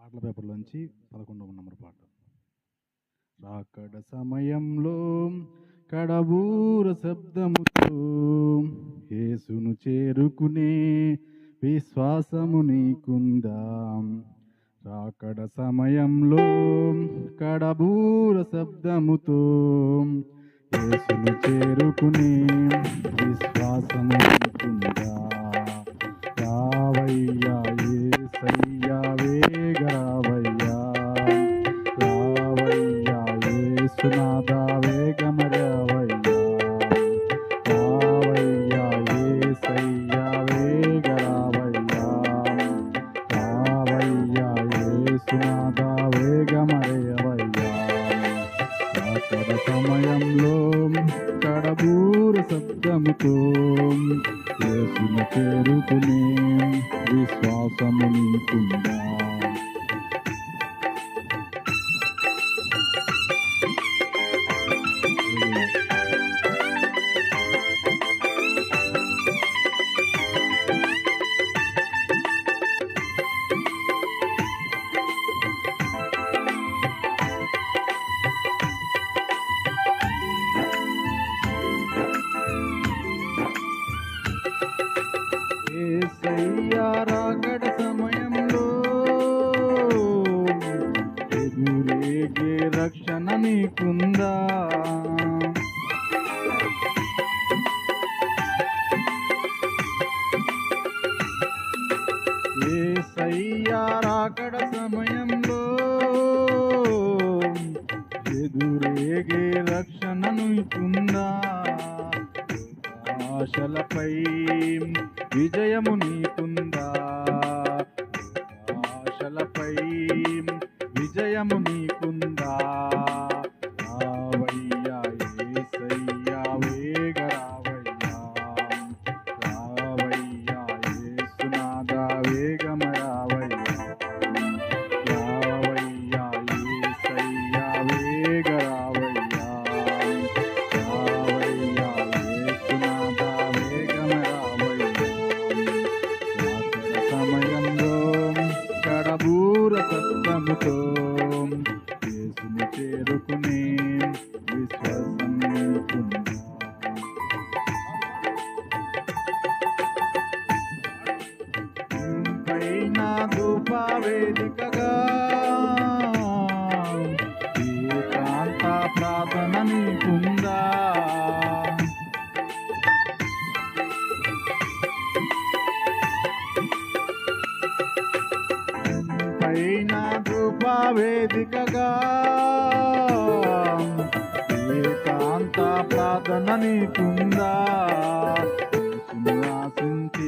పాటల పేపర్లోంచి పదకొండవ నెంబర్ పాట. రాకడ సమయంలో కడబూర శబ్దముతో యేసును చేరుకునే విశ్వాసము నీకుందా. రాకడ సమయంలో కడబూర శబ్దముతో యేసును చేరుకునే విశ్వాసము నీకుందా. కడబూర శబ్దముతో యేసును చేరుకునే విశ్వాసము నీకుందా ఎదురేగే రక్షణ నీకుందా? యేసయ్యా రాకడ సమయంలో ఎదురేగే రక్షణ నీకుందా? ఆశలపై విజయము నీకుందా? ఆశలపై విజయము నీకుందా? రావయ్యా ఏసయ్యా వేగ రావయ్యా. రావయ్యా యేసునాథా వేగమ రావయ్యా. రావయ్యా ఏసయ్యా వేగ రావయ్యా. రావయ్యా యేసునాథా వేగమ రావయ్యా. సమయంలో కడబూర సత్వముతో ధూపవేదికగా ఏకాంత ప్రార్థన నీకుందా? పైన ధూపవేదికగా ఏకాంత ప్రార్థన నీకుందా? యేసును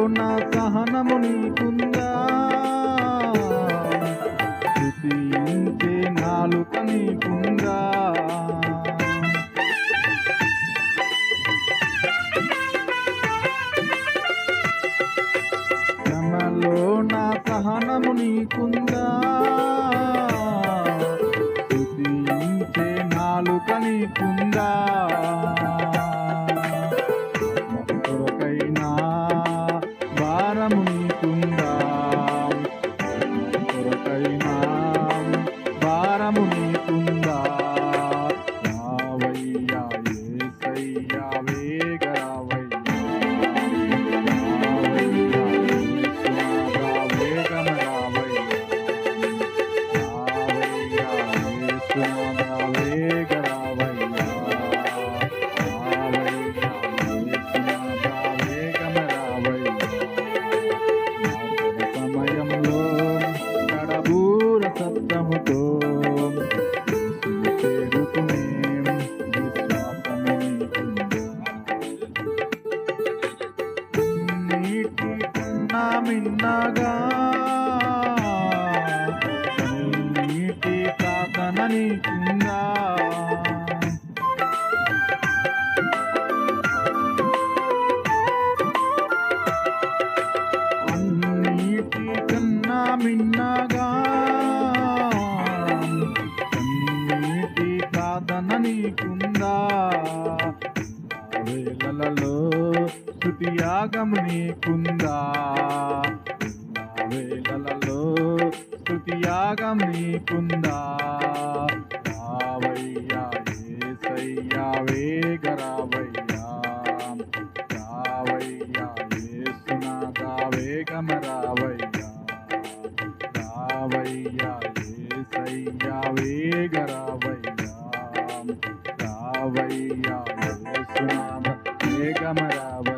శ్రమలో నా సహనము నీకుందా? స్థుతించే నాలుక నీకుందా? శ్రమలో నా సహనము నీకుందా? స్థుతించే నాలుక నీకుందా? Tamo todo. గోవిందా శృతి యాగం నీకుందా? వేళలలో యాగం నీకుందా? రావయ్యా ఏసయ్యా వేగరావయ్యా. Camarada.